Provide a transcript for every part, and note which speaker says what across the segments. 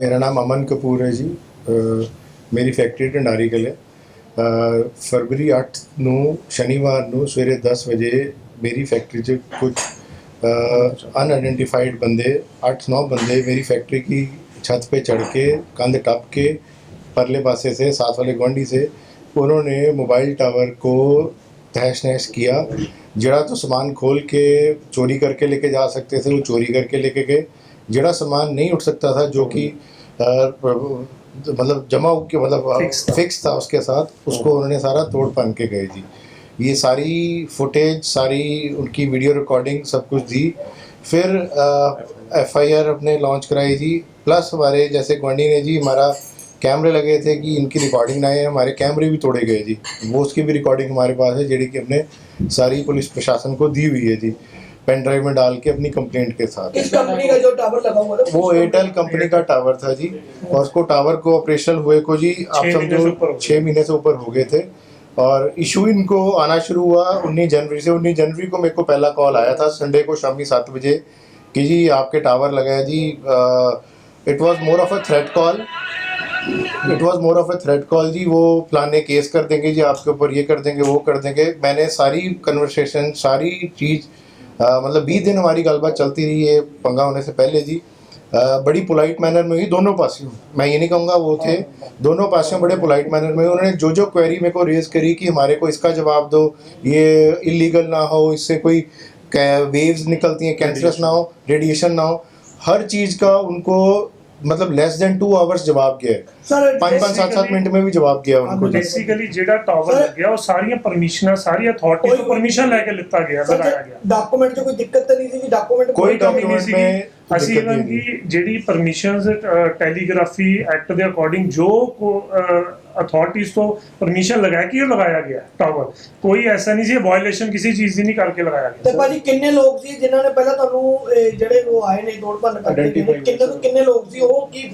Speaker 1: ਮੇਰਾ ਨਾਮ ਅਮਨ ਕਪੂਰ ਹੈ ਜੀ ਅਹ ਮੇਰੀ ਫੈਕਟਰੀ ਢੰਡਾਰੀ ਕਲੇ ਅਹ ਫਰਵਰੀ 8 ਨੂੰ ਸ਼ਨੀਵਾਰ ਨੂੰ ਸਵੇਰੇ 10 ਵਜੇ ਮੇਰੀ ਫੈਕਟਰੀ 'ਚ ਕੁਝ अनआइडेंटिफाइड बंदे आठ नौ बंदे मेरी फैक्ट्री की छत पे चढ़ के कंध टप के परले पासे से साथ वाले गुआंढी से उन्होंने मोबाइल टावर को तहस नहस किया जड़ा तो सामान खोल के चोरी करके लेके जा सकते थे वो चोरी करके लेके गए जड़ा सामान नहीं उठ सकता था जो कि मतलब जमा के मतलब। फिक्स था। उसके साथ उसको उन्होंने सारा तोड़ पन के गए जी। ये सारी फुटेज सारी उनकी वीडियो रिकॉर्डिंग सब कुछ दी। फिर एफ़ आई आर अपने लॉन्च कराई जी प्लस हमारे जैसे गुआंढी ने जी हमारा कैमरे लगे थे कि इनकी रिकॉर्डिंग ना है हमारे कैमरे भी तोड़े गए जी। वो उसकी भी रिकॉर्डिंग हमारे पास है जेडी कि हमने सारी पुलिस प्रशासन को दी हुई है जी। पेन ड्राइव में डाल के अपनी कंप्लेंट के साथ।
Speaker 2: किस कंपनी का जो टावर लगा हुआ था
Speaker 1: वो एयरटेल कंपनी का टावर था जी। और उसको टावर को ऑपरेशनल हुए को जी आप
Speaker 3: छह
Speaker 1: समझो
Speaker 3: ऊपर हो गए।
Speaker 1: छः महीने से ऊपर हो गए थे। और इशू इनको आना शुरू हुआ 19 जनवरी से। 19 जनवरी को मेरे को पहला कॉल आया था संडे को शामी सात बजे कि जी आपके टावर लगाया जी। It was more of a threat call it was more of a threat call जी। वो फलाने केस कर देंगे जी आपके ऊपर ये कर देंगे वो कर देंगे। मैंने सारी कन्वर्सेशन सारी चीज़ मतलब बीस दिन हमारी गलबात चलती रही है पंगा होने से पहले जी। आ, बड़ी पोलाइट मैनर में हुई दोनों पासियों। मैं ये नहीं कहूँगा वो थे। दोनों पासियों बड़े पोलाइट मैनर में। उन्होंने जो जो क्वेरी मेरे को रेज करी कि हमारे को इसका जवाब दो ये इलीगल ना हो इससे कोई वेव्स निकलती हैं कैंसरस ना हो रेडिएशन ना हो। हर चीज़ का उनको मतलब लेस देन टू आवर्स जवाब गया है
Speaker 2: सर
Speaker 1: ਪੰਜ ਪੰਜ ਸੱਤ ਸੱਤ ਮਿੰਟ में भी जवाब गया उनको जी
Speaker 3: ਬੇਸਿਕਲੀ ਜਿਹੜਾ ਟਾਵਰ
Speaker 2: Sir-
Speaker 3: ਲੱਗਿਆ ਉਹ ਸਾਰੀਆਂ ਪਰਮਿਸ਼ਨਾਂ ਸਾਰੀ ਅਥਾਰਟੀ ਤੋਂ
Speaker 2: ਕੋਈ-
Speaker 3: ਪਰਮਿਸ਼ਨ ਲੈ ਕੇ ਲਿੱਤਾ ਗਿਆ ਲਗਾਇਆ ਗਿਆ
Speaker 2: ਡਾਕੂਮੈਂਟ 'ਚ ਕੋਈ ਦਿੱਕਤ ਤਾਂ ਨਹੀਂ ਸੀ ਜੀ ਡਾਕੂਮੈਂਟ
Speaker 1: ਕੋਈ
Speaker 3: ਕਮੀ ਨਹੀਂ
Speaker 1: document
Speaker 3: ਸੀਗੀ
Speaker 1: में
Speaker 3: ਅਸੀਂ
Speaker 1: ਦਿੱਕਤ
Speaker 3: ਇਵਨ
Speaker 1: ਨਹੀਂ
Speaker 3: ਕਿ ਜਿਹੜੀ ਪਰਮਿਸ਼ਨਸ ਟੈਲੀਗ੍ਰਾਫੀ ਐਕਟ ਦੇ ਅਕੋਰਡਿੰਗ ਜੋ ਅਥਾਰਟੀਜ਼ ਤੋਂ ਪਰਮਿਸ਼ਨ ਲਗਾਇਆ ਕਿ ਉਹ ਲਗਾਇਆ ਗਿਆ ਟਾਵਰ ਕੋਈ ਐਸਾ ਨਹੀਂ ਸੀ ਵਾਇਓਲੇਸ਼ਨ ਕਿਸੇ ਚੀਜ਼ ਦੀ ਨਹੀਂ ਕਰਕੇ ਲਗਾਇਆ
Speaker 2: ਤੇ
Speaker 3: ਗਿਆ
Speaker 2: ਭਾਜੀ ਕਿੰਨੇ ਲੋਕ ਸੀ ਜਿਨ੍ਹਾਂ ਨੇ ਪਹਿਲਾਂ ਤੁਹਾਨੂੰ ਇਹ ਜਿਹੜੇ ਉਹ ਆਏ ਨੇ ਤੋੜ ਭੰਨ ਕਰਕੇ ਗਏ ਨੇ,
Speaker 1: Identify
Speaker 2: ਕਿੰਨੇ ਤੋਂ ਕਿੰਨੇ ਲੋਕ ਸੀ ਉਹ ਕੀ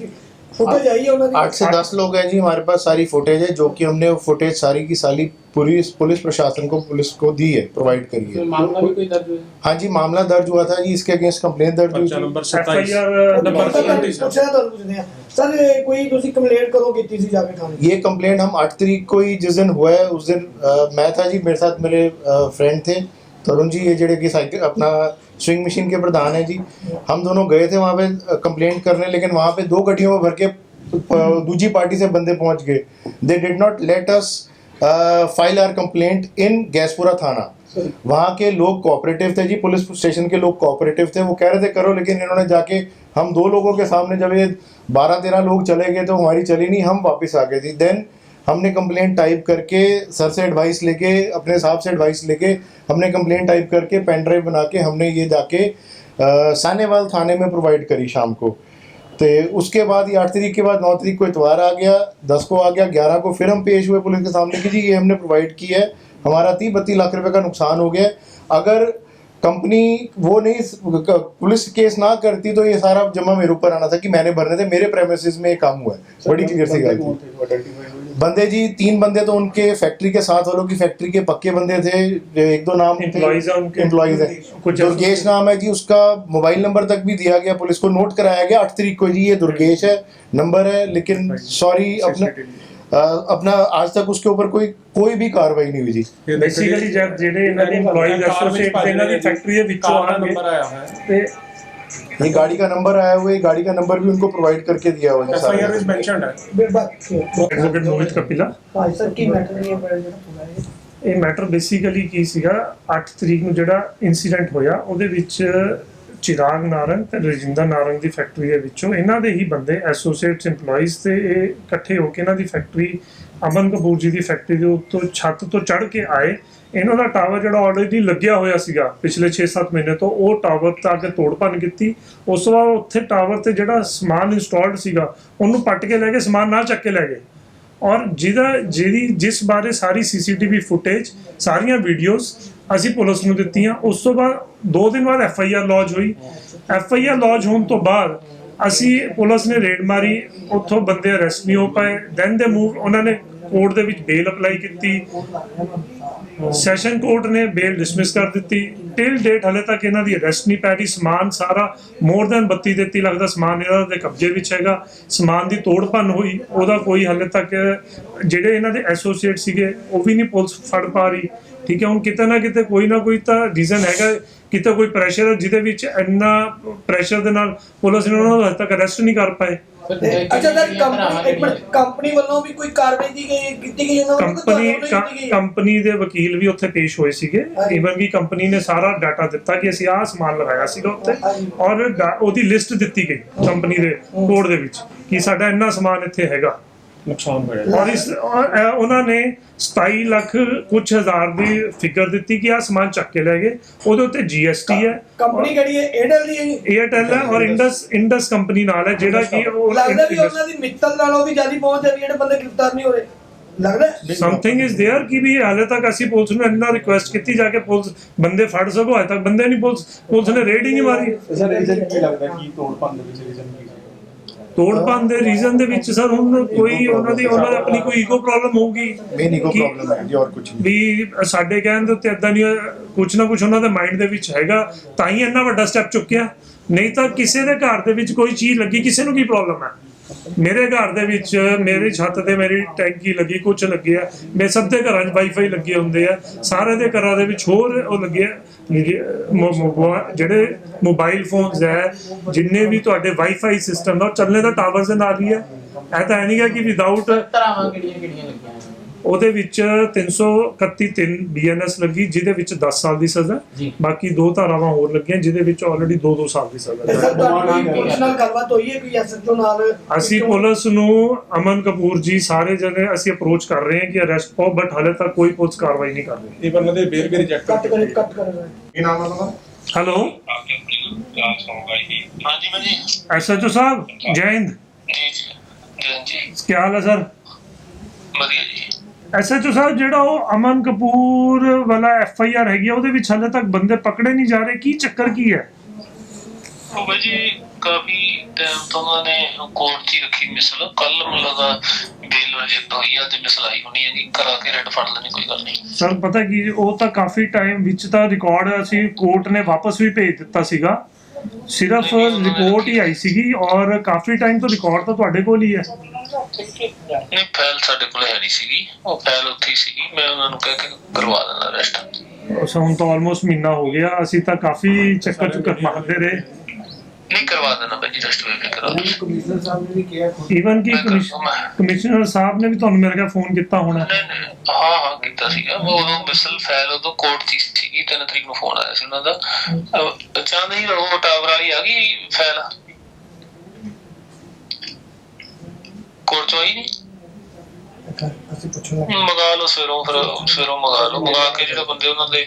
Speaker 2: ਫੁਟੇਜ ਆਈ ਹੈ ਉਹਨਾਂ ਦੀ
Speaker 1: आठ से दस लोग हैं जी हमारे पास सारी फुटेज है जो कि हमने वो फुटेज सारी की सारी पुलिस पुलिस प्रशासन को पुलिस को दी है प्रोवाइड करी है
Speaker 4: कोई मामला भी कोई दर्ज हुआ है?
Speaker 1: हाँ जी मामला दर्ज हुआ था जी इसके अगेंस्ट कंप्लेन दर्ज हुई
Speaker 4: पर्चा
Speaker 1: थी
Speaker 4: नंबर
Speaker 3: ਐਫ
Speaker 4: सत्ताईस
Speaker 3: ਆਈ ਆਰ
Speaker 2: ਉਹ
Speaker 3: ਨੰਬਰ
Speaker 2: ਤਾਂ ਤੁਹਾਨੂੰ
Speaker 4: 37
Speaker 2: ਪੁੱਛਿਆ ਤੁਹਾਨੂੰ ਪੁੱਛਦੇ ਆ ਸਰ ਇਹ ਕੋਈ ਤੁਸੀਂ ਕੰਪਲੇਂਟ ਕਦੋਂ ਕੀਤੀ ਸੀ ਜਾ ਕੇ ਥਾਣੇ
Speaker 1: ये कंप्लेंट हम आठ तारीख को ही जिस दिन हुआ है उस दिन अ, मैं था जी मेरे साथ मेरे फ्रेंड थे तरुण जी, ये जड़े की साइकिल अपना स्विंग मशीन के प्रधान है जी। हम दोनों गए थे वहाँ पे कंप्लेंट करने, लेकिन वहाँ पे दो गड्डियों में भर के दूसरी पार्टी से बंदे पहुँच गए। They did not let us file or complaint in Giaspura थाना। वहाँ के लोग कोऑपरेटिव थे जी पुलिस स्टेशन के लोग कोऑपरेटिव थे। वो कह रहे थे, करो, लेकिन इन्होंने जाके, हम दो लोगों के सामने जब ये बारह तेरह लोग चले गए तो हमारी चली नहीं, हम वापस आ गए थी देन हमने कंप्लेंट टाइप करके सर से एडवाइस लेके, अपने साहब से एडवाइस लेके, हमने कंप्लेंट टाइप करके पेन ड्राइव बना के हमने ये जाके सानेवाल थाने में प्रोवाइड करी शाम को। तो उसके बाद ये आठ तरीक के बाद नौ तरीक को इतवार आ गया, दस को आ गया, ग्यारह को फिर हम पेश हुए पुलिस के सामने कि जी ये हमने प्रोवाइड की है, हमारा तीस बत्तीस लाख रुपए का नुकसान हो गया। अगर कंपनी वो नहीं पुलिस केस ना करती तो ये सारा जमा मेरे ऊपर आना था कि मैंने भरने थे मेरे प्रेमिसेस में ये काम हुआ है। बड़ी क्लियर सी गल बंदे जी तीन बंदे तो उनके फैक्ट्री के साथ वालों की फैक्ट्री के पक्के बंदे थे एक दो नाम एम्प्लॉइज है
Speaker 3: कुछ
Speaker 1: दुर्गेश नाम है जी उसका मोबाइल नंबर तक भी दिया गया पुलिस को नोट कराया गया आठ तारीख को जी ये दुर्गेश है नंबर है लेकिन सॉरी अपना अपना आज तक उसके ऊपर कोई कोई भी कार्रवाई नहीं हुई जी
Speaker 4: ये
Speaker 3: ਬੇਸਿਕਲੀ ਜਦ ਜਿਹੜੇ ਇਹਨਾਂ ਦੇ EMPLOYEES ਐਸੋਸੀਏਟ ਦੇ ਇਹਨਾਂ ਦੀ ਫੈਕਟਰੀ ਦੇ ਵਿੱਚੋਂ
Speaker 4: कार का
Speaker 3: ਆਣਗੇ
Speaker 4: नंबर आया है
Speaker 3: ਤੇ
Speaker 1: ये गाड़ी का नंबर आया हुआ है ये गाड़ी का नंबर भी उनको प्रोवाइड करके दिया हुआ है
Speaker 4: एफआईआर
Speaker 1: सारा।
Speaker 4: इज मेंशनड है
Speaker 3: ਐਡਵੋਕੇਟ ਮੋਹਿਤ ਕਪਿਲਾ
Speaker 2: ਭਾਈ ਸਰ ਕੀ ਮੈਟਰ ਨਹੀਂ ਹੈ ਪਰ ਜਿਹੜਾ ਪੂਰਾ ਹੈ
Speaker 3: ਇਹ ਮੈਟਰ ਬੇਸਿਕਲੀ ਕੀ ਸੀਗਾ 8 ਤਰੀਕ ਨੂੰ ਜਿਹੜਾ ਇਨਸੀਡੈਂਟ ਹੋਇਆ ਉਹਦੇ ਵਿੱਚ ਚਿਰਾਗ ਨਾਰੰਗ ਤੇ ਰਜਿੰਦਰ ਨਾਰੰਗ ਦੀ ਫੈਕਟਰੀ ਦੇ ਵਿੱਚੋਂ। ਇਹਨਾਂ ਦੇ ਹੀ ਬੰਦੇ ਐਸੋਸੀਏਟਸ EMPLOYEES ਤੇ ਇਹ ਇਕੱਠੇ ਹੋ ਕੇ ਇਹਨਾਂ ਦੀ ਫੈਕਟਰੀ ਅਮਨ ਕਪੂਰ ਜੀ ਦੀ ਫੈਕਟਰੀ ਦੇ ਉੱਤੋਂ ਛੱਤ ਤੋਂ ਚੜ੍ਹ ਕੇ ਆਏ। ਇਹਨਾਂ ਦਾ ਟਾਵਰ ਜਿਹੜਾ ਆਲਰੇਡੀ ਲੱਗਿਆ ਹੋਇਆ ਸੀਗਾ ਪਿਛਲੇ 6-7 ਮਹੀਨੇ ਤੋਂ, ਉਹ ਟਾਵਰ ਤੇ ਆ ਕੇ ਤੋੜਪਨ ਕੀਤੀ। ਉਸ ਤੋਂ ਬਾਅਦ ਉੱਥੇ ਟਾਵਰ ਤੇ ਜਿਹੜਾ ਸਮਾਨ ਇੰਸਟਾਲਡ ਸੀਗਾ, ਉਹਨੂੰ ਪੱਟ ਕੇ ਲੈ ਕੇ ਸਮਾਨ ਨਾ ਚੱਕ ਕੇ ਲੈ ਗਏ। ਔਰ ਜਿਹਦਾ ਜਿਹਦੀ ਜਿਸ ਬਾਰੇ ਸਾਰੀ ਸੀਸੀਟੀਵੀ ਫੁਟੇਜ, ਸਾਰੀਆਂ ਵੀਡੀਓਜ਼ ਅਸੀਂ ਪੁਲਿਸ ਨੂੰ ਦਿੱਤੀਆਂ। ਉਸ ਤੋਂ ਬਾਅਦ 2 ਦਿਨ ਬਾਅਦ ਐਫ ਆਈ ਆਰ ਲੌਜ ਹੋਈ। ਐਫ ਆਈ ਆਰ ਲੌਜ ਹੋਣ ਤੋਂ ਬਾਅਦ ਅਸੀਂ ਪੁਲਿਸ ਨੇ ਰੇਡ ਮਾਰੀ, ਉੱਥੋਂ ਬੰਦੇ ਅਰੈਸਟ ਨਹੀਂ ਹੋ ਪਾਏ। ਦੈਨ ਦੇ ਮੂਵ ਉਹਨਾਂ ਨੇ ਕੋਰਟ ਦੇ ਵਿੱਚ ਬੇਲ ਅਪਲਾਈ ਕੀਤੀ। ਸੈਸ਼ਨ ਕੋਰਟ ਨੇ ਬੇਲ ਡਿਸਮਿਸ ਕਰ ਦਿੱਤੀ। ਟਿਲ ਡੇਟ ਹਲੇ ਤੱਕ ਇਹਨਾਂ ਦੀ ਅਰੈਸਟ ਨਹੀਂ ਪੈ ਰਹੀ। ਸਮਾਨ ਸਾਰਾ ਮੋਰ ਦੈਨ 32 33 ਲੱਖ ਦਾ ਸਮਾਨ ਇਹਨਾਂ ਦੇ ਕਬਜ਼ੇ ਵਿੱਚ ਹੈਗਾ। ਸਮਾਨ ਦੀ ਤੋੜ ਭੰਨ ਹੋਈ। ਉਹਦਾ ਕੋਈ ਹਲੇ ਤੱਕ ਜਿਹੜੇ ਇਹਨਾਂ ਦੇ ਐਸੋਸੀਏਟ ਸੀਗੇ, ਉਹ ਵੀ ਨਹੀਂ ਪੁਲਿਸ ਫੜ ਪਾ ਰਹੀ। ਠੀਕ ਹੈ, ਹੁਣ ਕਿਤੇ ਨਾ ਕਿਤੇ ਕੋਈ ਨਾ ਕੋਈ ਤਾਂ ਰੀਜ਼ਨ ਹੈਗਾ। ਕਿਤੇ ਕੋਈ ਪ੍ਰੈਸ਼ਰ ਹੈ ਜਿਹਦੇ ਵਿੱਚ ਇੰਨਾ ਪ੍ਰੈਸ਼ਰ ਦੇ ਨਾਲ ਪੁਲਿਸ ਨੇ ਉਹਨਾਂ ਨੂੰ ਹਲੇ ਤੱਕ ਅਰੈਸਟ ਨਹੀਂ ਕਰ ਪਾਏ
Speaker 2: ਅੱਛਾ ਸਰ ਕੰਪਨੀ ਇੱਕ ਮਿੰਟ ਕੰਪਨੀ ਵੱਲੋਂ ਵੀ ਕੋਈ ਕਾਰਵਾਈ ਦੀ ਗਈ ਕੀਤੀ ਗਈ ਉਹਨਾਂ ਵੱਲੋਂ
Speaker 3: ਕੰਪਨੀ? ਕੰਪਨੀ ਦੇ ਵਕੀਲ ਵੀ ਉੱਥੇ ਪੇਸ਼ ਹੋਏ ਸੀਗੇ
Speaker 2: ਹਾਂਜੀ।
Speaker 3: ਈਵਨ ਕਿ ਕੰਪਨੀ ਨੇ ਸਾਰਾ ਡਾਟਾ ਦਿੱਤਾ ਕਿ ਅਸੀਂ ਆਹ ਸਮਾਨ ਲਗਾਇਆ ਸੀਗਾ ਉੱਥੇ
Speaker 2: ਹਾਂਜੀ।
Speaker 3: ਔਰ ਉਹਦੀ ਲਿਸਟ ਦਿੱਤੀ ਗਈ ਕੰਪਨੀ ਦੇ ਕੋਡ ਦੇ ਵਿੱਚ ਕਿ ਸਾਡਾ ਇੰਨਾ ਸਮਾਨ ਇੱਥੇ ਹੈਗਾ
Speaker 4: ਨੁਕਸਾਨ ਹੋਇਆ
Speaker 3: ਔਰ ਇਸ ਔਰ, ਅਹ, ਉਹਨਾਂ ਨੇ 27 ਲੱਖ ਕੁਝ ਹਜ਼ਾਰ ਦੀ ਫਿਗਰ ਦਿੱਤੀ ਕਿ ਆਹ ਸਮਾਨ ਚੱਕ ਕੇ ਲੈ ਗਏ ਉਹਦੇ ਉੱਤੇ GST ਹੈ
Speaker 2: ਕੰਪਨੀ ਕਿਹੜੀ ਹੈ ਏਅਰਟੈਲ ਦੀ ਹੈ ਜੀ
Speaker 3: ਏਅਰਟੈਲ ਹੈ ਔਰ ਇੰਡਸ ਇੰਡਸ ਕੰਪਨੀ ਨਾਲ ਹੈ ਜਿਹੜਾ ਕਿ ਉਹ
Speaker 2: ਲੱਗਦਾ ਵੀ ਉਹਨਾਂ ਦੀ ਮਿੱਤਲ ਨਾਲੋਂ ਵੀ ਜ਼ਿਆਦਾ ਪਹੁੰਚ ਹੈ ਵੀ ਜਿਹੜੇ ਬੰਦੇ ਗ੍ਰਿਫਤਾਰ ਨਹੀਂ ਹੋ ਰਹੇ ਲੱਗਦਾ ਹੈ?
Speaker 3: ਸਮਥਿੰਗ ਇਜ਼ देयर ਕਿ ਵੀ ਹਾਲੇ ਤੱਕ ਅਸੀਂ ਪੁਲਿਸ ਨੂੰ ਇੰਨਾ ਰਿਕੁਐਸਟ ਕੀਤੀ ਜਾ ਕੇ ਪੁਲਿਸ ਬੰਦੇ ਫੜ ਸਕੋ ਹਾਲੇ ਤੱਕ ਬੰਦੇ ਨਹੀਂ ਪੁਲਿਸ ਪੁਲਿਸ ਨੇ ਰੇਡ ਹੀ ਨਹੀਂ ਮਾਰੀ
Speaker 5: ਸਰ ਰੀਜ਼ਨ ਕੀ ਲੱਗਦਾ ਕੀ ਤੋੜ ਭੰਨ ਦੇ ਵਿੱਚ ਰੀਜ਼ਨ ਕੀ ਸੀ
Speaker 3: ਤੋੜਪਾਂ ਦੇ ਰੀਜ਼ਨ ਦੇ ਵਿੱਚ ਸਰ ਹੁਣ ਕੋਈ ਉਹਨਾਂ ਦੀ ਉਹਨਾਂ ਦੀ ਆਪਣੀ ਕੋਈ ਈਗੋ ਪ੍ਰੋਬਲਮ ਹੋਊਗੀ।
Speaker 1: ਮੇਨ ਈਗੋ ਪ੍ਰੋਬਲਮ ਹੈ ਜੀ ਔਰ ਕੁਝ ਨਹੀਂ।
Speaker 3: ਵੀ ਸਾਡੇ ਕਹਿਣ ਦੇ ਉੱਤੇ ਇਦਾਂ ਨਹੀਂ ਕੁਝ ਨਾ ਕੁਝ ਉਹਨਾਂ ਦੇ ਮਾਈਂਡ ਦੇ ਵਿੱਚ ਹੈਗਾ ਤਾਂ ਹੀ ਇੰਨਾ ਵੱਡਾ ਸਟੈਪ ਚੁੱਕਿਆ। ਨਹੀਂ ਤਾਂ ਕਿਸੇ ਦੇ ਘਰ ਦੇ ਵਿੱਚ ਕੋਈ ਚੀਜ਼ ਲੱਗੀ ਕਿਸੇ ਨੂੰ ਕੀ ਪ੍ਰੋਬਲਮ ਹੈ? ਮੇਰੇ ਘਰ ਦੇ ਵਿੱਚ, ਮੇਰੀ ਛੱਤ ਤੇ ਮੇਰੀ ਟੈਂਕੀ ਲੱਗੀ ਕੁਝ ਲੱਗਿਆ ਮੇ ਸਭ ਦੇ ਘਰਾਂ 'ਚ ਵਾਈਫਾਈ ਲੱਗੇ ਹੁੰਦੇ ਆ। ਸਾਰੇ ਦੇ ਘਰਾਂ ਦੇ ਵਿੱਚ ਹੋਰ ਉਹ ਲੱਗੇ ਜਿਹੜੇ ਮੋਬਾਈਲ ਫੋਨਸ ਹੈ ਜਿੰਨੇ ਵੀ ਤੁਹਾਡੇ ਵਾਈਫਾਈ ਸਿਸਟਮ ਦਾ ਉਹ ਚੱਲਣੇ ਦਾ ਟਾਵਰਸ ਦੇ ਨਾਲ ਹੀ ਹੈ ਇਹ ਤਾਂ ਹੈ ਨਹੀਂ ਗਾ ਕਿ ਵਿਦਆਊਟ
Speaker 4: ਧਰਾਵਾਂ ਕਿਹੜੀਆਂ ਕਿਹੜੀਆਂ ਲੱਗੀਆਂ
Speaker 3: ਉਹਦੇ ਵਿੱਚ 331 ਬੀਐਨਐਸ ਲੱਗੀ ਜਿਹਦੇ ਵਿੱਚ 10 ਸਾਲ ਦੀ ਸਜ਼ਾ। ਬਾਕੀ ਦੋ ਧਾਰਾਵਾਂ ਹੋਰ ਲੱਗੀਆਂ ਜਿਹਦੇ ਵਿੱਚ ਆਲਰੇਡੀ 2-2 ਸਾਲ ਦੀ ਸਜ਼ਾ ਹੈ।
Speaker 2: ਸਰ ਤੁਹਾਡੀ ਕੋਈ ਪੁਲਿਸ ਨਾਲ ਗੱਲਬਾਤ ਹੋਈ ਹੈ ਕੋਈ ਐਸਐਚਓ ਨਾਲ?
Speaker 3: ਅਸੀਂ ਪੁਲਿਸ ਨੂੰ ਅਮਨ ਕਪੂਰ ਜੀ ਸਾਰੇ ਜਣੇ ਅਸੀਂ ਅਪਰੋਚ ਕਰ ਰਹੇ ਹਾਂ ਕਿ ਅਰੈਸਟ ਪਾਓ ਬਟ ਹਾਲੇ ਤੱਕ ਕੋਈ ਪੁਲਿਸ ਕਾਰਵਾਈ ਨਹੀਂ ਕਰ ਰਹੀ।
Speaker 5: ਇਹ ਬੰਦੇ ਦੇ ਬੇਲ ਵੀ ਰਿਜੈਕਟ
Speaker 2: ਕੱਟ ਕਰੇ ਕੱਟ ਕਰੇ।
Speaker 1: ਕੀ ਨਾਮ ਹੈ ਤੁਹਾਡਾ?
Speaker 3: ਹੈਲੋ
Speaker 6: ਹਾਂਜੀ ਭਾਜੀ।
Speaker 3: ਐਸਐਚਓ ਸਾਹਿਬ ਜੈ ਹਿੰਦ।
Speaker 6: ਜੀ ਜੀ ਜੀ
Speaker 3: ਕੀ ਹਾਲ ਹੈ ਸਰ
Speaker 6: ਵਧੀਆ ਜੀ।
Speaker 3: ਐਸਐਚਓ ਸਾਹਿਬ ਜਿਹੜਾ ਉਹ ਅਮਨ ਕਪੂਰ ਵਾਲਾ ਐਫਆਈਆਰ ਹੈਗੀ ਆ ਉਹਦੇ ਵਿੱਚ ਹਾਲੇ ਤੱਕ ਬੰਦੇ ਪਕੜੇ ਨਹੀਂ ਜਾ ਰਹੇ ਕੀ ਚੱਕਰ ਕੀ ਹੈ?
Speaker 6: ਉਹ ਕਾਫੀ ਟਾਈਮ ਤੋਂ ਉਹਨਾਂ ਨੇ ਕੋਰਟ 'ਚ ਰੱਖੀ ਮਿਸਲ। ਕੱਲ ਦਾ ਬੇਲ ਰਿਜੈਕਟ ਹੋਈ ਆ ਤੇ ਮਿਸਲ ਆਈ ਹੋਣੀ ਹੈ ਜੀ। ਕਰਾ ਕੇ ਰੈਡ ਫੜ ਲੈਣੀ ਕੋਈ ਗੱਲ ਨਹੀਂ।
Speaker 3: ਸਰ ਪਤਾ ਕੀ ਉਹ ਤਾਂ ਕਾਫੀ ਟਾਈਮ ਵਿੱਚ ਤਾਂ ਰਿਕਾਰਡ ਅਸੀਂ ਕੋਰਟ ਨੇ ਵਾਪਸ ਵੀ ਭੇਜ ਦਿੱਤਾ ਸੀਗਾ। ਸਿਰਫ ਰਿਪੋਰਟ ਹੀ ਆਈ ਸੀਗੀ ਔਰ ਕਾਫੀ ਟਾਈਮ ਤੋਂ ਰਿਕਾਰਡ ਤਾਂ ਤੁਹਾਡੇ ਕੋਲ ਹੀ ਹੈ।
Speaker 6: ਨਹੀਂ ਫਾਈਲ ਸਾਡੇ ਕੋਲ ਹੈ ਨਹੀਂ ਸੀਗੀ। ਉਹ ਫਾਈਲ ਉੱਥੇ ਹੀ ਸੀਗੀ। ਮੈਂ ਉਹਨਾਂ ਨੂੰ ਕਹਿ ਕੇ ਕਰਵਾ ਦਿੰਦਾ ਰੈਸਟ
Speaker 3: ਉਸ ਹੁਣ ਤਾਂ ਆਲਮੋਸਟ ਮਹੀਨਾ ਹੋ ਗਿਆ। ਅਸੀਂ ਤਾਂ ਕਾਫੀ ਚੱਕਰ ਚੁੱਕਰ ਮਾਰਦੇ ਰਹੇ।
Speaker 6: ਨਹੀਂ ਕਰਵਾ ਦੇਣਾ ਭਾਜੀ ਰੈਸਟ ਵੇ ਕਰਾ ਦਿਓ।
Speaker 2: ਕਮਿਸ਼ਨਰ ਸਾਹਿਬ ਨੇ ਵੀ ਕਿਹਾ
Speaker 3: ਈਵਨ ਕਿ ਕਮਿਸ਼ਨਰ ਸਾਹਿਬ ਨੇ ਵੀ ਤੁਹਾਨੂੰ ਮੇਰੇ ਖਿਆਲ ਫੋਨ ਕੀਤਾ ਹੋਣਾ।
Speaker 6: ਹਾਂ ਹਾਂ ਕੀਤਾ ਸੀਗਾ। ਉਹ ਮਿਸਲ ਫਾਈਲ ਉਦੋਂ ਕੋਰਟ 'ਚ ਹੀ ਸੀਗੀ ਤਿੰਨ ਤਰੀਕ ਨੂੰ ਫੋਨ ਆਇਆ ਸੀ ਉਹਨਾਂ ਦਾ। ਅਚਾਨਕ ਹੀ ਉਹ ਟਾਵਰ ਵਾਲੀ ਆ ਗਈ ਫਾਈਲ। ਕੋਰਟ 'ਚੋਂ ਆਈ ਨਹੀਂ
Speaker 2: ਅਸੀਂ ਪੁੱਛਣਾ
Speaker 6: ਮੰਗਾ ਲਓ ਸਵੇਰੋਂ ਫਿਰ ਸਵੇਰੋਂ ਮੰਗਾ ਲਓ। ਮੰਗਾ ਕੇ ਜਿਹੜੇ ਬੰਦੇ ਉਹਨਾਂ ਦੇ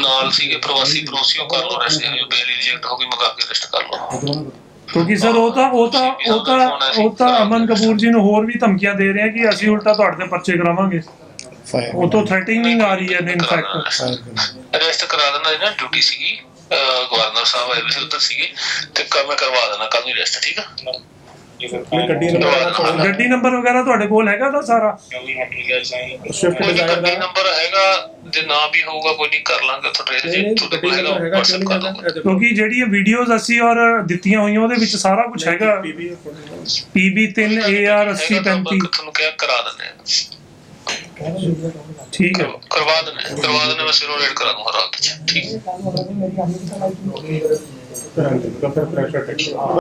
Speaker 6: ਨਾਲ ਸੀਗੇ ਪ੍ਰਵਾਸੀ ਪ੍ਰੋਸੀ ਉਹ ਕਰ ਲਓ ਰੈਸਟ ਜੋ ਬੇਲ ਰਿਜੈਕਟ ਹੋ ਗਈ ਮੰਗਾ ਕੇ ਰੈਸਟ ਕਰ ਲਓ।
Speaker 3: ਕਿਉਂਕਿ ਸਰ ਉਹ ਤਾਂ ਉਹ ਤਾਂ ਉਹ ਤਾਂ ਉਹ ਤਾਂ ਅਮਨ ਕਪੂਰ ਜੀ ਨੂੰ ਹੋਰ ਵੀ ਧਮਕੀਆਂ ਦੇ ਰਹੇ ਆ ਕਿ ਅਸੀਂ ਉਲਟਾ ਤੁਹਾਡੇ ਤੇ ਪਰਚੇ ਕਰਾਵਾਂਗੇ।
Speaker 1: ਫਾਇਰ
Speaker 3: ਉਹ ਤੋਂ ਥ੍ਰੈਟਨਿੰਗ ਆ ਰਹੀ ਹੈ ਇਨਫੈਕਟ
Speaker 1: ਫਾਇਰ
Speaker 6: ਰੈਸਟ ਕਰਾ ਦੇਣਾ ਇਹਨਾਂ ਡਿਊਟੀ ਸੀਗੀ। ਗਵਰਨਰ ਸਾਹਿਬ ਆਏ ਵੀ ਸੀ ਉੱਧਰ ਸੀਗੇ। ਤੇ ਕੱਲ ਮੈਂ ਕਰਵਾ ਦੇਣਾ ਕੱਲ ਨੂੰ ਰੈਸਟ ਠੀਕ ਆ?
Speaker 5: ਗੱਡੀ ਨੰਬਰ
Speaker 3: ਗੱਡੀ ਨੰਬਰ ਵਗੈਰਾ ਤੁਹਾਡੇ ਕੋਲ ਹੈਗਾ ਤਾਂ ਸਾਰਾ?
Speaker 5: ਸ਼ਿਫਟ
Speaker 6: ਕੋਈ ਨੀ,
Speaker 5: ਡਿਜ਼ਾਇਰ
Speaker 6: ਗੱਡੀ
Speaker 5: ਦਾ।
Speaker 6: ਨੰਬਰ ਹੈਗਾ ਜੇ ਨਾ ਵੀ ਹੋਊਗਾ ਕੋਈ ਨਹੀਂ ਕਰ ਲਾਂਗੇ ਉੱਥੋਂ ਜੇ।
Speaker 5: ਨਹੀਂ
Speaker 6: ਤੁਹਾਡੇ ਕੋਲ ਹੈਗਾ WhatsApp ਕਰ ਦਾਂਗੇ
Speaker 3: ਕਿਉਂਕਿ ਜਿਹੜੀਆਂ ਵੀਡੀਓਜ਼ ਅਸੀਂ ਔਰ ਦਿੱਤੀਆਂ ਹੋਈਆਂ ਉਹਦੇ ਵਿੱਚ ਸਾਰਾ ਕੁਝ ਹੈਗਾ।
Speaker 5: ਪੀਬੀ
Speaker 3: PB3 AR 8035
Speaker 6: ਤੁਹਾਨੂੰ ਕਿਹਾ ਕਰਾ ਦਿੰਦੇ ਆ
Speaker 3: ਠੀਕ ਹੈ।
Speaker 6: ਕਰਵਾ ਦਿੰਦੇ ਆ, ਕਰਵਾ ਦਿੰਦੇ ਆ, ਮੈਂ ਸਿਰੋਂ ਰੇਡ ਕਰਾ ਦੂੰਗਾ ਰਾਤ ਚ। ਠੀਕ।
Speaker 5: ਕਰਾਂਗੇ